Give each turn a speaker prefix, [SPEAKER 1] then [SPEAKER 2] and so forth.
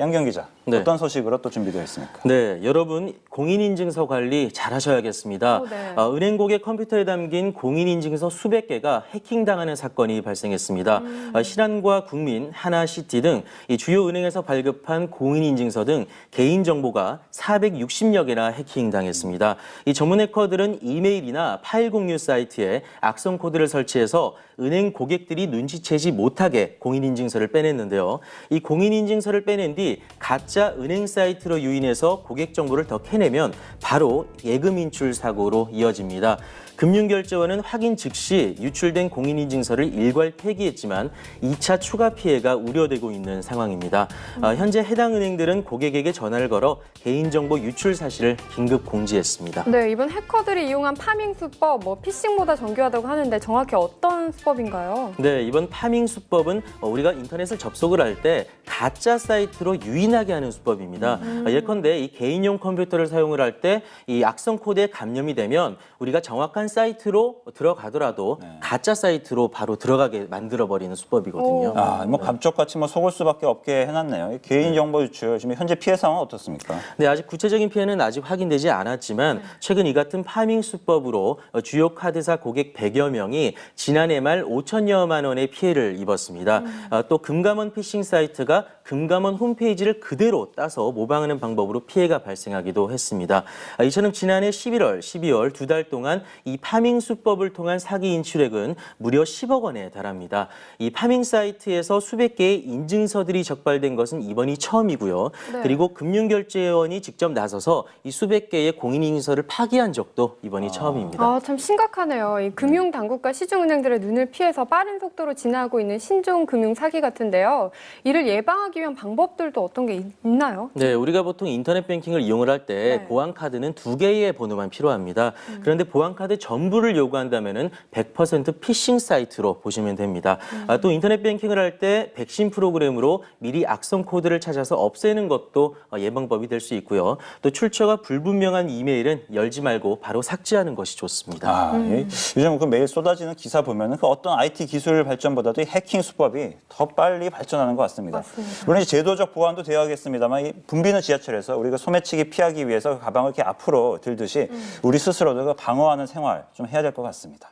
[SPEAKER 1] 양경 기자,
[SPEAKER 2] 네.
[SPEAKER 1] 어떤 소식으로 또 준비되어 있습니까?
[SPEAKER 2] 네, 여러분 공인인증서 관리 잘 하셔야겠습니다.
[SPEAKER 3] 어, 네.
[SPEAKER 2] 어, 은행 고객 컴퓨터에 담긴 공인인증서 수백 개가 해킹당하는 사건이 발생했습니다.
[SPEAKER 3] 음.
[SPEAKER 2] 어, 신한과 국민, 하나시티 등이 주요 은행에서 발급한 공인인증서 등 개인 정보가 460여 개나 해킹당했습니다. 이 전문 해커들은 이메일이나 파일 공유 사이트에 악성 코드를 설치해서 은행 고객들이 눈치채지 못하게 공인인증서를 빼냈는데요. 이 공인인증서를 빼낸 뒤 가짜 은행 사이트로 유인해서 고객 정보를 더 캐내면 바로 예금 인출 사고로 이어집니다. 금융결제원은 확인 즉시 유출된 공인인증서를 일괄 폐기했지만 2차 추가 피해가 우려되고 있는 상황입니다. 아, 현재 해당 은행들은 고객에게 전화를 걸어 개인정보 유출 사실을 긴급 공지했습니다.
[SPEAKER 3] 네, 이번 해커들이 이용한 파밍 수법, 뭐 피싱보다 정교하다고 하는데 정확히 어떤 수법인가요?
[SPEAKER 2] 네, 이번 파밍 수법은 어, 우리가 인터넷을 접속을 할 때 가짜 사이트로 유인하게 하는 수법입니다. 어, 예컨대 이 개인용 컴퓨터를 사용을 할 때 이 악성 코드에 감염이 되면 우리가 정확한 사이트로 들어가더라도
[SPEAKER 1] 네.
[SPEAKER 2] 가짜 사이트로 바로 들어가게 만들어 버리는 수법이거든요.
[SPEAKER 3] 오.
[SPEAKER 1] 아, 뭐 감쪽같이 뭐 속을 수밖에 없게 해놨네요. 이 개인 정보 유출 지금 현재 피해 상황은 어떻습니까?
[SPEAKER 2] 네, 아직 구체적인 피해는 아직 확인되지 않았지만 최근 이 같은 파밍 수법으로 어, 주요 카드사 고객 100여 명이 지난해 말 5천여만 원의 피해를 입었습니다. 아, 또 금감원 피싱 사이트가 금감원 홈페이지를 그대로 따서 모방하는 방법으로 피해가 발생하기도 했습니다. 아, 이처럼 지난해 11월, 12월 두 달 동안 이 파밍 수법을 통한 사기 인출액은 무려 10억 원에 달합니다. 이 파밍 사이트에서 수백 개의 인증서들이 적발된 것은 이번이 처음이고요.
[SPEAKER 3] 네.
[SPEAKER 2] 그리고 금융결제원이 직접 나서서 이 수백 개의 공인인증서를 파기한 적도 이번이 처음입니다.
[SPEAKER 3] 아, 참 심각하네요. 이 금융 당국과 시중은행들의 눈을 피해서 빠른 속도로 진화하고 있는 신종 금융 사기 같은데요. 이를 예방하기 위한 방법들도 어떤 게 있- 있나요?
[SPEAKER 2] 네, 우리가 보통 인터넷 뱅킹을 이용을 할때
[SPEAKER 3] 네. 음.
[SPEAKER 2] 보안 카드는 두 개의 번호만 필요합니다. 그런데 보안 카드 전부를 요구한다면은 100% 피싱 사이트로 보시면 됩니다.
[SPEAKER 3] 음.
[SPEAKER 2] 아, 또 인터넷 뱅킹을 할 때 백신 프로그램으로 미리 악성 코드를 찾아서 없애는 것도 어, 예방법이 될 수 있고요. 또 출처가 불분명한 이메일은 열지 말고 바로 삭제하는 것이 좋습니다.
[SPEAKER 1] 아, 예. 요즘 그 매일 쏟아지는 기사 보면은 그 어떤 IT 기술 발전보다도 이 해킹 수법이 더 빨리 발전하는 것 같습니다.
[SPEAKER 3] 맞습니다.
[SPEAKER 1] 물론 이 제도적 보완도 되어야겠습니다만 이 붐비는 지하철에서 우리가 소매치기 피하기 위해서 가방을 이렇게 앞으로 들듯이 우리 스스로도 그 방어하는 생활 좀 해야 될 것 같습니다.